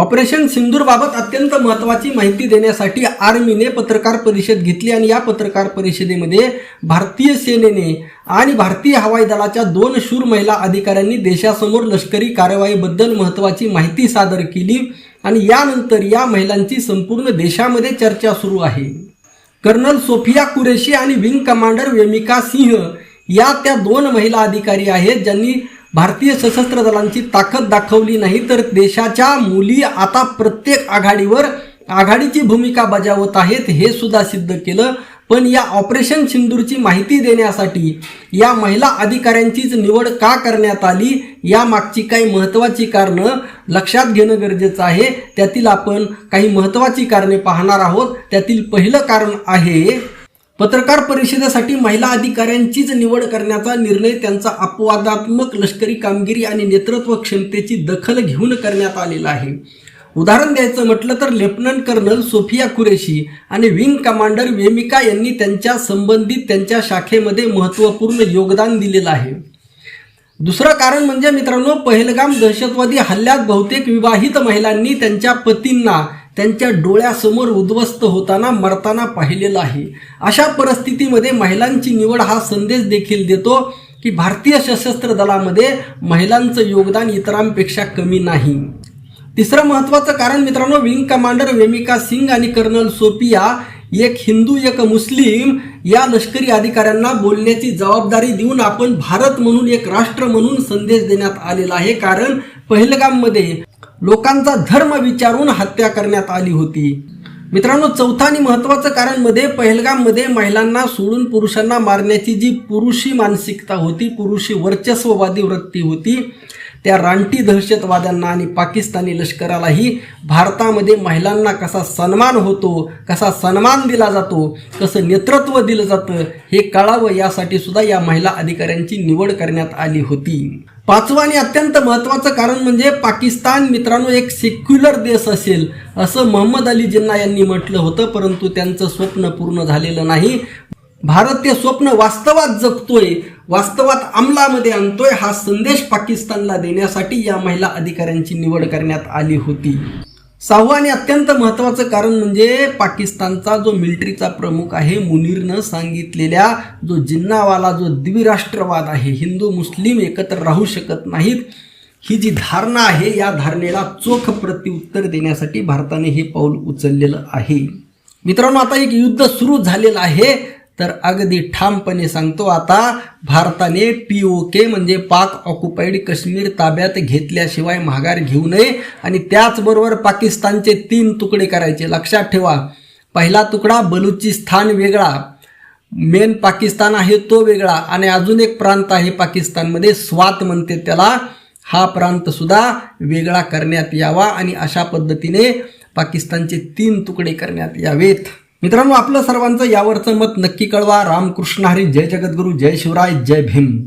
Operation सिंदूरबाबत अत्यंत महत्त्वाची माहिती देण्यासाठी आर्मीने पत्रकार परिषद घेतली आणि या पत्रकार परिषदेमध्ये भारतीय सेनेने आणि भारतीय हवाई दलाच्या दोन शूर महिला अधिकाऱ्यांनी देशासमोर लष्करी कारवाईबद्दल महत्त्वाची माहिती सादर केली आणि यानंतर या महिलांची संपूर्ण देशामध्ये चर्चा सुरू आहे. कर्नल सोफिया कुरेशी आणि विंग कमांडर वेमिका सिंह या त्या दोन महिला अधिकारी आहेत ज्यांनी भारतीय सशस्त्र दलांची ताकद दाखवली नाही तर देशाच्या मुली आता प्रत्येक आघाडीवर आघाडीची भूमिका बजावत आहेत हे सुद्धा सिद्ध केलं. पण या ऑपरेशन सिंदूरची माहिती देण्यासाठी या महिला अधिकाऱ्यांचीच निवड का करण्यात आली या मागची काही महत्त्वाची कारणं लक्षात घेणं गरजेचं आहे. त्यातील आपण काही महत्त्वाची कारणे पाहणार आहोत. त्यातील पहिलं कारण आहे पत्रकार परिषदेसाठी महिला अधिकाऱ्यांचीच निवड करण्याचा निर्णय त्यांचा अपवादात्मक लष्करी कामगिरी आणि नेतृत्व क्षमतेची दखल घेऊन करण्यात आलेला आहे. उदाहरण द्यायचं म्हटलं तर लेफ्टनंट कर्नल सोफिया कुरेशी आणि विंग कमांडर वेमिका यांनी त्यांच्या संबंधित त्यांच्या शाखेमध्ये महत्त्वपूर्ण योगदान दिलेलं आहे. दुसरं कारण म्हणजे मित्रांनो पहिलगाम दहशतवादी हल्ल्यात बहुतेक विवाहित महिलांनी त्यांच्या पतींना त्यांच्या डोळ्यासमोर उद्ध्वस्त होताना मरताना पाहिलेलं आहे. अशा परिस्थितीमध्ये महिलांची निवड हा संदेश देखील देतो की भारतीय सशस्त्र दलामध्ये महिलांचं योगदान इतरांपेक्षा कमी नाही. तिसरं महत्त्वाचं कारण मित्रांनो विंग कमांडर वेमिका सिंग आणि कर्नल सोपिया एक हिंदू एक मुस्लिम या लष्करी अधिकाऱ्यांना बोलण्याची जबाबदारी देऊन आपण भारत म्हणून एक राष्ट्र म्हणून संदेश देण्यात आलेला आहे. कारण पहिलगाममध्ये लोकांचा धर्म विचारून हत्या करण्यात आली होती. मित्रांनो चौथा आणि महत्त्वाचं कारण मध्ये पहिलगाममध्ये महिलांना सोडून पुरुषांना मारण्याची जी पुरुषी मानसिकता होती पुरुषी वर्चस्ववादी वृत्ती होती त्या रानटी दहशतवाद्यांना आणि पाकिस्तानी लष्करालाही भारतामध्ये महिलांना कसा सन्मान होतो कसा सन्मान दिला जातो कसं नेतृत्व दिलं जातं हे कळावं यासाठी सुद्धा या महिला अधिकाऱ्यांची निवड करण्यात आली होती. पाचवं आणि अत्यंत महत्त्वाचं कारण म्हणजे पाकिस्तान मित्रांनो एक सेक्युलर देश असेल असं मोहम्मद अली जिन्ना यांनी म्हटलं होतं परंतु त्यांचं स्वप्न पूर्ण झालेलं नाही. भारत ते स्वप्न वास्तवात जगतोय वास्तवात अंमलामध्ये आणतोय हा संदेश पाकिस्तानला देण्यासाठी या महिला अधिकाऱ्यांची निवड करण्यात आली होती. सहावं आणि अत्यंत महत्त्वाचं कारण म्हणजे पाकिस्तानचा जो मिलिटरीचा प्रमुख आहे मुनीरनं सांगितलेल्या जो जिन्नावाला जो द्विराष्ट्रवाद आहे हिंदू मुस्लिम एकत्र राहू शकत नाहीत ही जी धारणा आहे या धारणेला चोख प्रत्युत्तर देण्यासाठी भारताने हे पाऊल उचललेलं आहे. मित्रांनो आता एक युद्ध सुरू झालेलं आहे. तर अगदी ठामपणे सांगतो आता भारताने पी ओ के म्हणजे पाक ऑक्युपाईड काश्मीर ताब्यात घेतल्याशिवाय माघार घेऊ नये आणि त्याचबरोबर पाकिस्तानचे तीन तुकडे करायचे. लक्षात ठेवा. पहिला तुकडा बलुचिस्तान वेगळा. मेन पाकिस्तान आहे तो वेगळा. आणि अजून एक प्रांत आहे पाकिस्तानमध्ये स्वात म्हणते त्याला. हा प्रांत सुद्धा वेगळा करण्यात यावा आणि अशा पद्धतीने पाकिस्तानचे तीन तुकडे करण्यात यावेत. मित्रांनो आपलं सर्वांचं यावरचं मत नक्की कळवा. रामकृष्ण हरी जय जगद्गुरू जय शिवराय जय भीम.